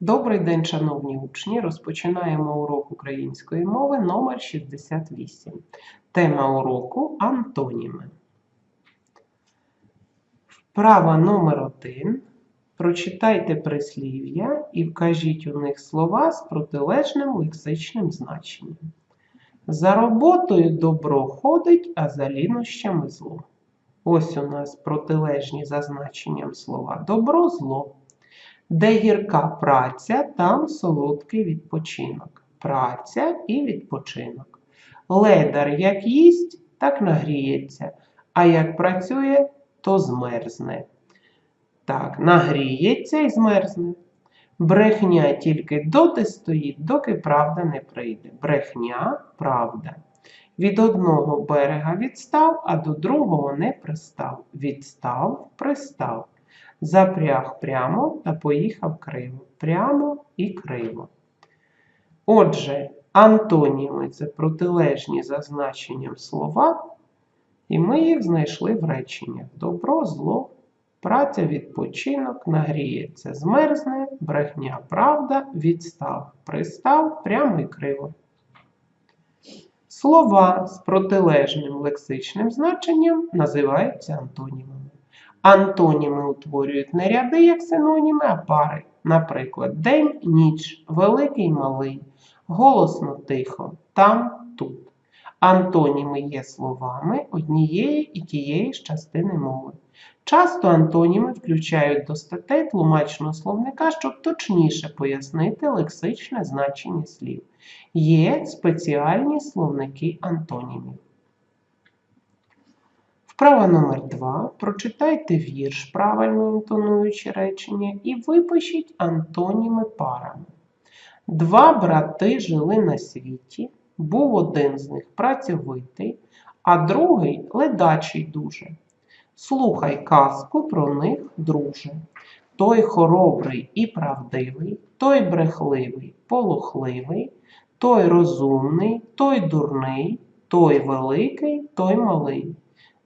Добрий день, шановні учні! Розпочинаємо урок української мови номер 68. Тема уроку антоніми. Вправа номер 1. Прочитайте прислів'я і вкажіть у них слова з протилежним лексичним значенням. За роботою добро ходить, а за лінощами зло. Ось у нас протилежні за значенням слова добро, зло. Де гірка праця, там солодкий відпочинок. Праця і відпочинок. Ледар як їсть, так нагріється, а як працює, то змерзне. Так, нагріється і змерзне. Брехня тільки доти стоїть, доки правда не прийде. Брехня правда. Від одного берега відстав, а до другого не пристав. Відстав, пристав. Запряг прямо та поїхав криво. Прямо і криво. Отже, антоніми це протилежні за значенням слова, і ми їх знайшли в реченнях: добро, зло, праця, відпочинок, нагріється, змерзне, брехня, правда, відстав, пристав, прямо і криво. Слова з протилежним лексичним значенням називаються антонімами. Антоніми утворюють не ряди як синоніми, а пари. Наприклад, день, ніч, великий, малий, голосно, тихо, там, тут. Антоніми є словами однієї і тієї ж частини мови. Часто антоніми включають до статей тлумачного словника, щоб точніше пояснити лексичне значення слів. Є спеціальні словники антонімів. Вправа номер 2. Прочитайте вірш, правильно інтонуючи речення, і випишіть антоніми парами. Два брати жили на світі, був один з них працьовитий, а другий ледачий дуже. Слухай казку про них, друже. Той хоробрий і правдивий, той брехливий, полохливий, той розумний, той дурний, той великий, той малий.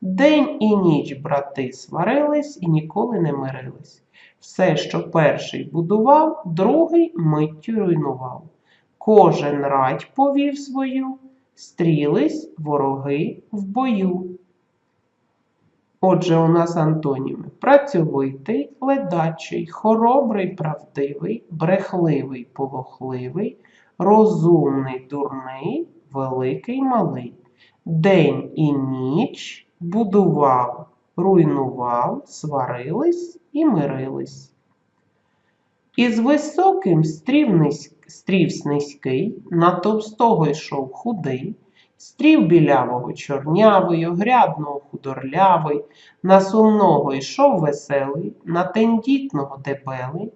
День і ніч брати сварились і ніколи не мирились. Все, що перший будував, другий миттю руйнував. Кожен радь повів свою, стрілись вороги в бою. Отже, у нас антоніми працьовитий, ледачий, хоробрий, правдивий, брехливий, полохливий, розумний, дурний, великий, малий. День і ніч будував, руйнував, сварились і мирились. Із високим стрів, низь... стрівсь низький, на товстого йшов худий, стрів білявого чорнявий, огрядного худорлявий, на сумного йшов веселий, на тендітного дебелий.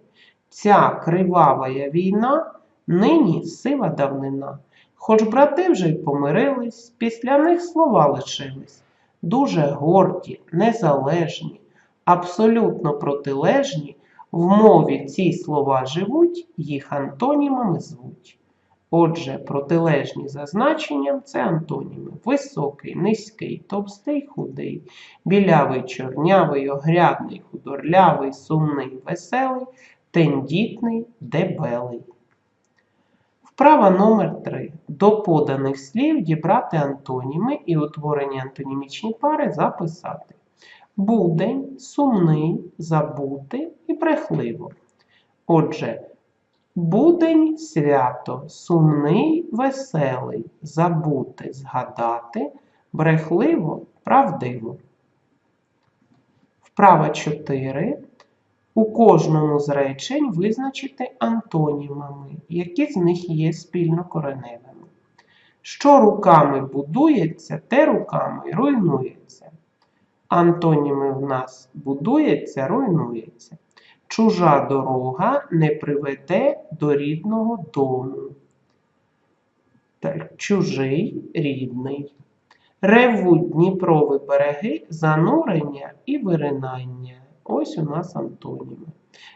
Ця кривавая війна нині сива давнина. Хоч брати вже й помирились, після них слова лишились. Дуже горді, незалежні, абсолютно протилежні, в мові ці слова живуть, їх антонімами звуть. Отже, протилежні за значенням це антоніми: високий, низький, товстий, худий, білявий, чорнявий, огрядний, худорлявий, сумний, веселий, тендітний, дебелий. Вправа номер 3. До поданих слів дібрати антоніми і утворені антонімічні пари записати. Будень, сумний, забути і брехливо. Отже, будень свято, сумний, веселий, забути, згадати, брехливо, правдиво. Вправа 4. У кожному з речень визначити антонімами, які з них є спільнокореневими. Що руками будується, те руками руйнується. Антоніми в нас будується, руйнується. Чужа дорога не приведе до рідного дому. Так, чужий рідний. Ревуть Дніпрови береги, занурення і виринання. Ось у нас антоніми.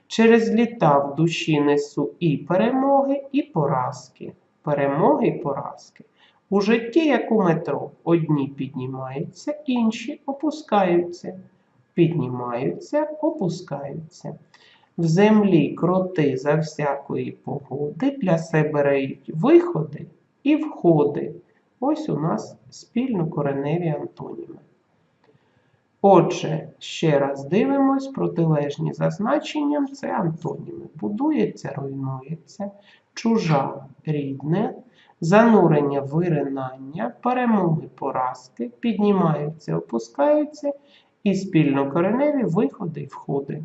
Через літа в душі несу і перемоги, і поразки. Перемоги і поразки. У житті, як у метро, одні піднімаються, інші опускаються. Піднімаються, опускаються. В землі кроти за всякої погоди для себе риють виходи і входи. Ось у нас спільнокореневі антоніми. Отже, ще раз дивимось, протилежні за значенням це антоніми. Будується, руйнується, чужа, рідне, занурення, виринання, перемоги, поразки, піднімаються, опускаються і спільнокореневі виходи і входи.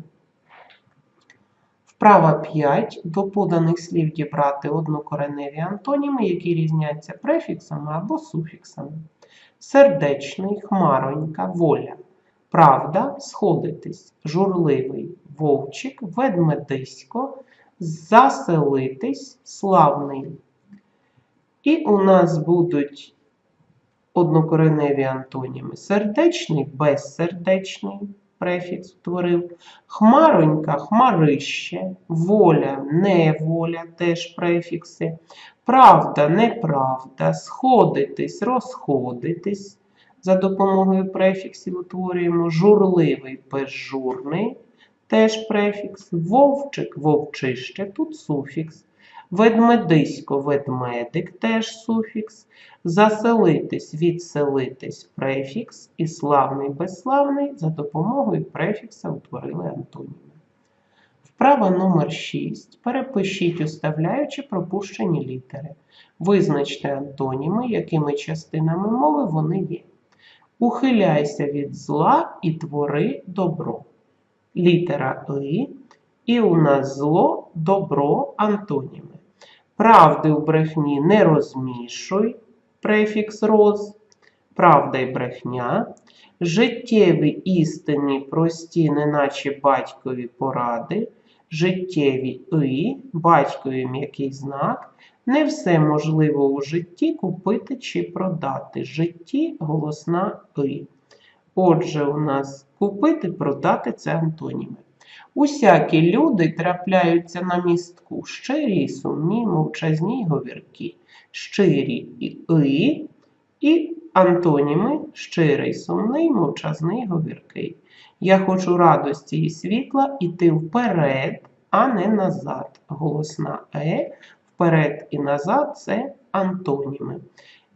Вправа 5. До поданих слів дібрати однокореневі антоніми, які різняться префіксами або суфіксами. Сердечний, хмаронька, воля. Правда, сходитись, журливий, вовчик, ведмедисько, заселитись, славний. І у нас будуть однокореневі антоніми. Сердечний, безсердечний, префікс утворив. Хмаронька, хмарище, воля, неволя, теж префікси. Правда, неправда, сходитись, розходитись. За допомогою префіксів утворюємо журливий, безжурний, теж префікс, вовчик, вовчище, тут суфікс. Ведмедисько, ведмедик, теж суфікс. Заселитись, відселитись префікс і славний, безславний за допомогою префікса утворили антоніми. Вправа номер 6. Перепишіть, уставляючи пропущені літери. Визначте антоніми, якими частинами мови вони є. Ухиляйся від зла і твори добро. Літера И. І у нас зло, добро, антоніми. Правди в брехні не розмішуй, префікс роз, правда й брехня. Життєві істинні прості, неначе батькові поради, життєві і, батькові м'який знак. Не все можливо у житті купити чи продати. Житті голосна и. Отже, у нас купити, продати це антоніми. Усякі люди трапляються на містку, щирі сумні, мовчазні й говіркі, щирі і и, і антоніми щирий, сумний, мовчазний, говіркий. Я хочу радості і світла іти вперед, а не назад. Голосна е, вперед і назад це антоніми.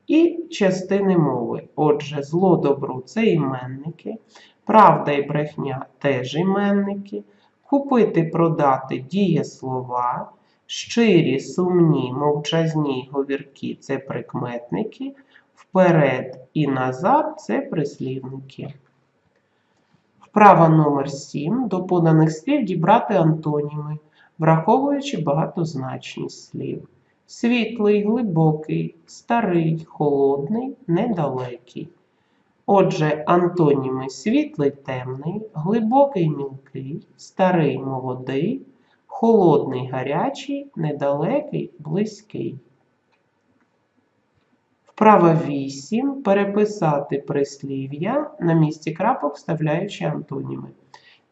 І частини мови. Отже, зло добро це іменники, правда і брехня теж іменники. Купити, продати дієслова, щирі, сумні, мовчазні, говіркі це прикметники, вперед і назад це прислівники. Вправа номер 7. До поданих слів дібрати антоніми, враховуючи багатозначність слів. Світлий, глибокий, старий, холодний, недалекий. Отже, антоніми світлий темний, глибокий мілкий, старий молодий, холодний гарячий, недалекий близький. Вправа 8. Переписати прислів'я на місці крапок, вставляючи антоніми.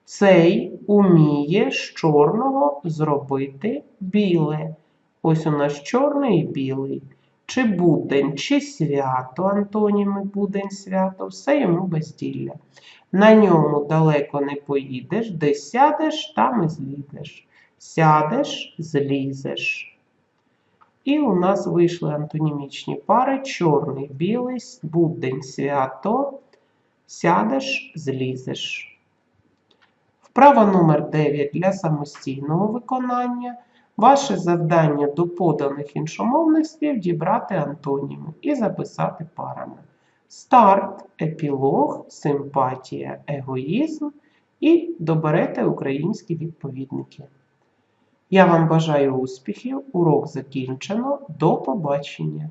Цей уміє з чорного зробити біле. Ось у нас чорний і білий. Чи будень, чи свято, антоніми будень свято, все йому безділля. На ньому далеко не поїдеш, де сядеш, там і злізеш. Сядеш, злізеш. І у нас вийшли антонімічні пари: чорний, білий, будень, свято, сядеш, злізеш. Вправа номер 9 для самостійного виконання. Ваше завдання до поданих іншомовних слів дібрати антоніми і записати парами. Старт, епілог, симпатія, егоїзм і доберете українські відповідники. Я вам бажаю успіхів, урок закінчено. До побачення!